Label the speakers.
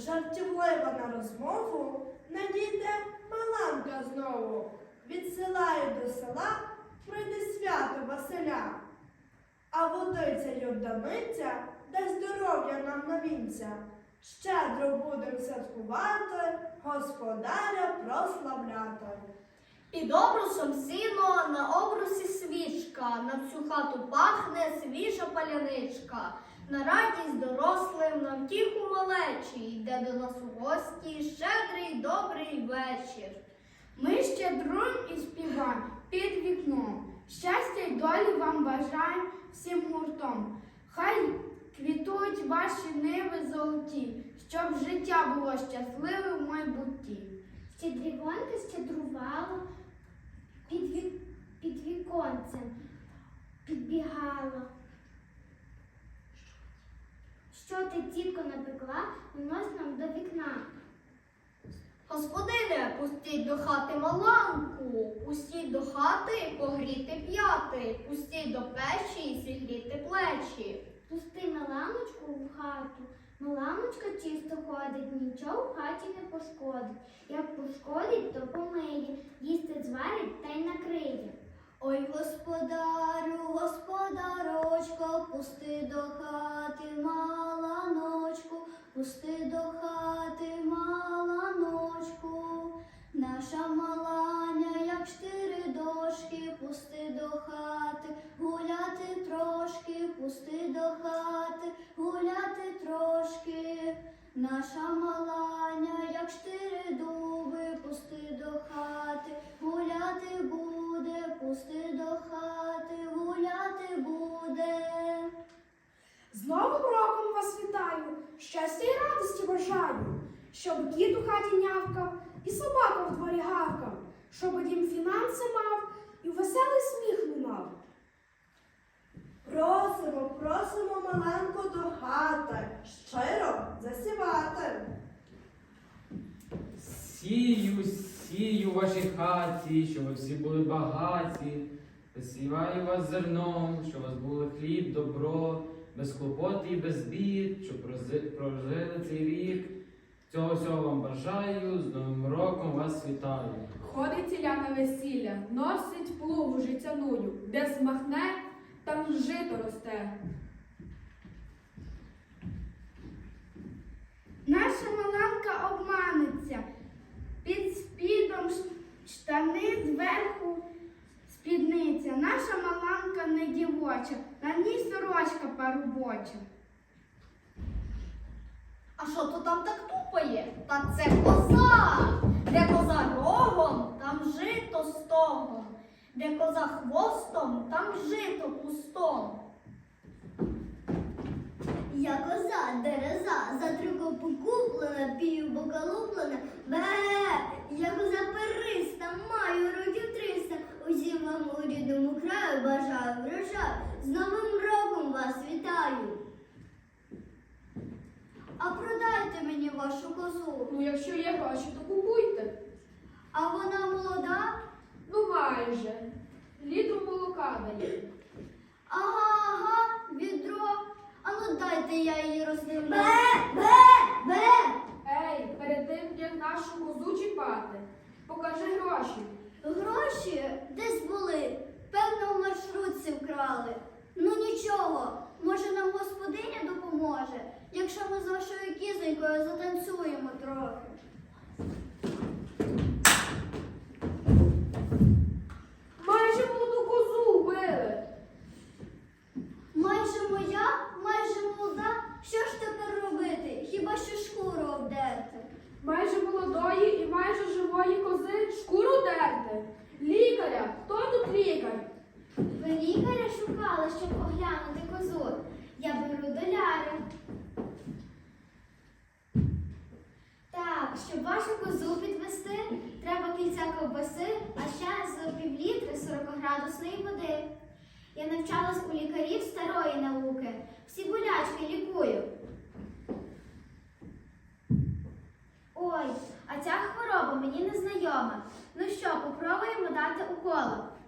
Speaker 1: жартівлива на розмову, надійде Маланка знову. Відсилає до села, прийде свято Василя. А водиця й обданиця дасть здоров'я нам на вінця. Щедро будем святкувати, господаря прославляти.
Speaker 2: Під обрусом сіно, на обрусі свічка, на всю хату пахне свіжа паляничка. На радість дорослим, на втіху малечі, йде до нас у гості щедрий добрий вечір.
Speaker 3: Ми щедруємо і співаємо під вікном. Щастя й долі вам бажаємо всім гуртом. Хай квітують ваші ниви золоті, щоб життя було щасливе в майбутті.
Speaker 4: Щедрівонька щедрувала під, вік... під віконцем, підбігала. Що ти, тітко, напекла, унось нам до вікна.
Speaker 2: Господине, пустіть до хати маланку, пустіть до хати погріти п'яти, пустіть до печі зігріти плечі.
Speaker 4: Пусти Миланочку в хату. Миланочка чисто ходить, нічого в хаті не пошкодить. Як пошкодить, то помиє, їсти зварить та й накриє.
Speaker 2: Ой, господарю, господарочко, пусти до хати маланочку, пусти до хати маланочку. Наша маланя, як чотири дошки, пусти до хати, гуляти трошки, пусти до хати, гуляти трошки. Наша маланя, як чотири дуби, пусти до хати, гуляти
Speaker 3: щоб кіт у хаті нявкав, і собака в дворі гавкав, щоб дім фінанси мав і веселий сміх лунав.
Speaker 1: Просимо, просимо Маланку до хати, щиро засівати.
Speaker 5: Сію, сію в вашій хаті, щоб ви всі були багаті. Посіваю вас зерном, щоб у вас були хліб, добро, без клопот і без бід, щоб прожили цей рік. Цього всього вам бажаю, з Новим роком вас вітаю.
Speaker 6: Ходить ціля на весілля, носить плугу життяную, де змахне, там жито росте.
Speaker 3: Наша маланка обманеться, під спідом штани зверху спідниця. Наша маланка не дівоча, на ній сорочка парубоча.
Speaker 2: А що то там так? Та це коза. Де коза рогом, там жито стогом. Де коза хвостом, там жито кустом.
Speaker 4: Я коза, дереза, за три копи куплена, пів луплена. Бе, я коза периста, маю років триста. Усім вам у рідному краю бажаю врожаю. З Новим роком вас вітаю. А продайте мені вашу
Speaker 6: якщо є гроші, то купуйте.
Speaker 4: А вона молода?
Speaker 6: Ну майже. Літру молока дає.
Speaker 4: Ага, ага, відро. А ну дайте я її роздивлю. Бе, бе, бе.
Speaker 6: Ей, перед тим, як нашу козу чіпати, покажи гроші.
Speaker 4: Гроші десь були, певно, в маршрутці вкрали. Ну нічого, може нам господиня допоможе, якщо ми з вашою кізонькою затанцюємо трохи.
Speaker 6: Майже молоду козу вбили.
Speaker 4: Майже моя, майже молода. Що ж тепер робити? Хіба що шкуру обдерти?
Speaker 6: Майже молодої і живої кози шкуру дерти. Лікаря, хто тут лікар?
Speaker 4: Ви лікаря шукали, щоб оглянути козу. Я беру доляри. Так, щоб вашу козу підвести, треба кільця ковбаси, а ще з півлітри 40-градусної води. Я навчалась у лікарів старої науки. corta o colo.